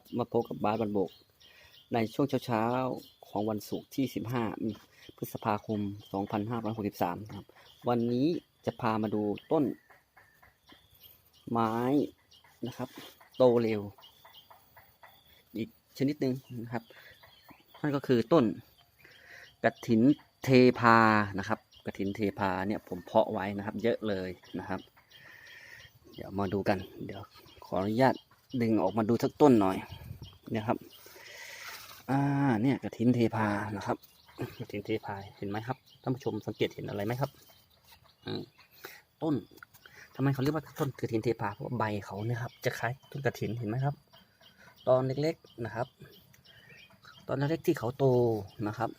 ับมาพบกับบาสบันโบก ในช่วงเช้าๆ ของวันศุกร์ที่ 15 พฤษภาคม 2563 ครับ วันนี้จะพามาดูต้น ไม้นะครับ โตเร็ว อีกชนิดหนึ่งนะครับ นั่นก็คือต้นกระถินเทพานะครับกระถินเทพาเนี่ยผมเพาะไว้นะครับ เยอะเลยนะครับ เดี๋ยวมาดูกัน เดี๋ยวขออนุญาต ดึงออกมาดูสักต้นหน่อยนะครับ อ่า เนี่ยกระถินเทพานะครับกระถินเทพาเห็นไหมครับท่านผู้ชมสังเกตเห็นอะไรไหมครับอืมต้นทำไมเขาเรียกว่าต้นกระถินเทพาเพราะว่าใบเขาเนี่ยครับ จะคล้ายต้นกระถินเห็นไหมครับ ตอนเล็กๆนะครับ ตอนเล็กๆที่เขาโตนะครับ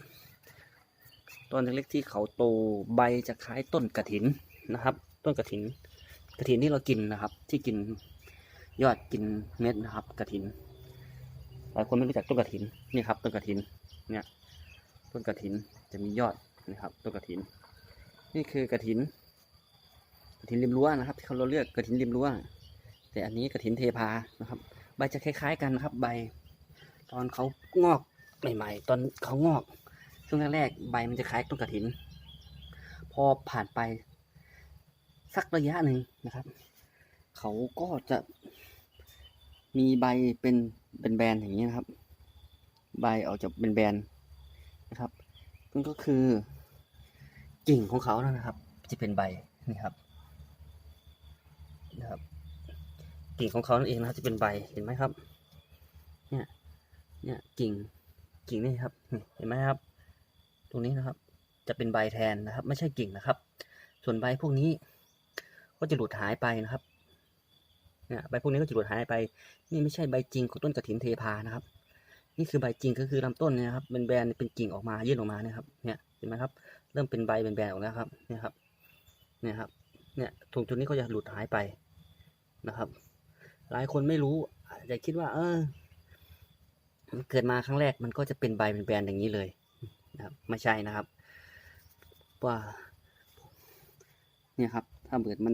ตอนเล็กๆที่เขาโตใบจะคล้ายต้นกระถินนะครับ ต้นกระถินกระถินที่เรากินนะครับ ที่กิน ยอดกินเม็ดนะครับกระถิน หลายคนไม่รู้จักต้นกระถินนี่ครับต้นกระถินเนี่ยต้นกระถินจะมียอดนะครับต้นกระถิน นี่คือกระถินกระถินริมรั้วนะครับ ที่เขาเราเรียกกระถินริมรั้วแต่อันนี้กระถินเทพานะครับ ใบจะคล้าย ๆ กันนะครับ ใบ ตอนเขางอกใหม่ ๆ ตอนเขางอกช่วงแรกๆใบมันจะคล้ายต้นกระถิน พอผ่านไปสักระยะหนึ่งนะครับ เขาก็จะมีใบเป็นเป็นแบนๆอย่างนี้นะครับ ใบออกจากเป็นแบนๆนะครับนั่นก็คือกิ่งของเขานั่นนะครับจะเป็นใบนี่ครับนะครับ กิ่งของเขานั่นเองนะครับจะเป็นใบเห็นไหมครับ เนี่ยเนี่ยกิ่งกิ่งนี่ครับเห็นไหมครับ ตรงนี้นะครับ จะเป็นใบแทนนะครับ ไม่ใช่กิ่งนะครับ ส่วนใบพวกนี้ก็จะหลุดหายไปนะครับ เนี่ยใบพวกนี้ก็จะหลุดหายไป นี่ไม่ใช่ใบจริงของต้นกระถินเทพานะครับ นี่คือใบจริงก็คือลำต้นนะครับเป็นแบนเป็นกิ่งออกมายื่นออกมานี่ยครับ เนี่ยเห็นไหมครับ เริ่มเป็นใบเป็นแบนออกแล้วครับ เนี่ยครับ เนี่ยครับ เนี่ยตรงจุดนี้ก็จะหลุดหายไปนะครับ หลายคนไม่รู้อาจจะคิดว่า เออมันเกิดมาครั้งแรกมันก็จะเป็นใบเป็นแบนอย่างนี้เลยนะครับ ไม่ใช่นะครับ ว่า เนี่ยครับ ถ้าเกิดมัน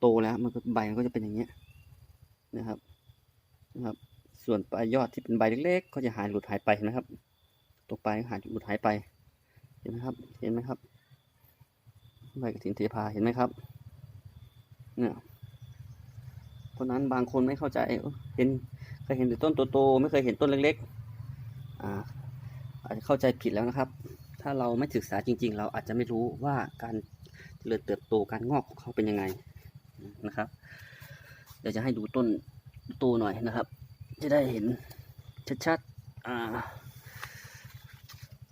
โตแล้วมันก็ใบมันก็จะเป็นอย่างเงี้ย นะครับนะครับ ส่วนปลายยอดที่เป็นใบเล็กๆ ก็จะหายหลุดหายไปนะครับ ตกไปหายหลุดหายไป เห็นไหมครับ เห็นไหมครับ ใบกระถินเทพาเห็นไหมครับ เนี่ยเพราะนั้นบางคนไม่เข้าใจเอ้อเห็นเคยเห็นแต่ต้นโตๆไม่เคยเห็นต้นเล็กๆ อ่าอาจจะเข้าใจผิดแล้วนะครับ ถ้าเราไม่ศึกษาจริง ๆ เราอาจจะไม่รู้ว่าการเจริญเติบโตการงอกของเขาเป็นยังไงนะครับ ดี๋ยวจะให้ดูต้นโตหน่อยนะครับ จะได้เห็นชัดๆ อ่า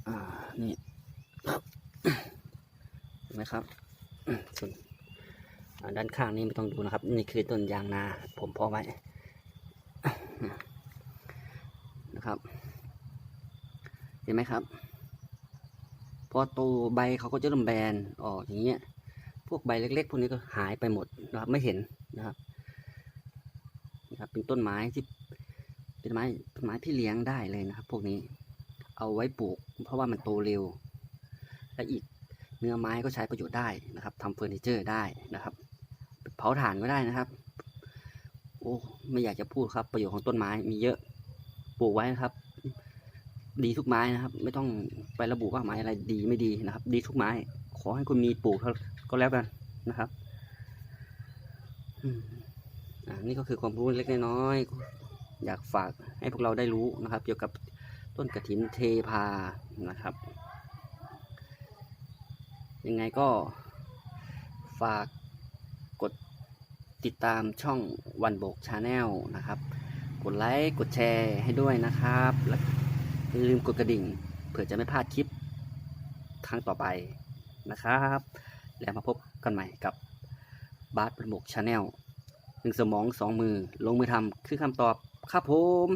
อ่า นี่ครับเห็นไหมครับส่วนด้านข้างนี้ไม่ต้องดูนะครับ นี่คือต้นยางนา ผมเพาะไว้นะครับ เห็นไหมครับ พอโตใบเขาก็จะเริ่มแบนออกอย่างเงี้ย พวกใบเล็กๆ พวกนี้ก็หายไปหมดนะครับ ไม่เห็นนะครับ นะครับ เป็นต้นไม้ที่เป็นไม้ต้นไม้ที่เลี้ยงได้เลยนะครับ พวกนี้เอาไว้ปลูก เพราะว่ามันโตเร็ว และอีกเนื้อไม้ก็ใช้ประโยชน์ได้นะครับทำเฟอร์นิเจอร์ได้นะครับ เผาถ่านก็ได้นะครับ โอ้ไม่อยากจะพูดครับ ประโยชน์ของต้นไม้มีเยอะปลูกไว้นะครับ ดีทุกไม้นะครับ ไม่ต้องไประบุว่าไม้อะไรดีไม่ดีนะครับ ดีทุกไม้ ขอให้คุณมีปลูกก็แล้วกันนะครับ อืม นี่ก็คือความรู้เล็กๆน้อยๆอยากฝากให้พวกเราได้รู้นะครับ เกี่ยวกับต้นกระถินเทพานะครับ ยังไงก็ฝากกดติดตามช่องวันโบกชาแนลนะครับ กดไลค์กดแชร์ให้ด้วยนะครับและอย่าลืมกดกระดิ่ง เผื่อจะไม่พลาดคลิปครั้งต่อไปนะครับ แล้วมาพบกันใหม่กับบาสประโบกชาแนล หนึ่งสมองสองมือ ลงมือทำคือคำตอบครับผม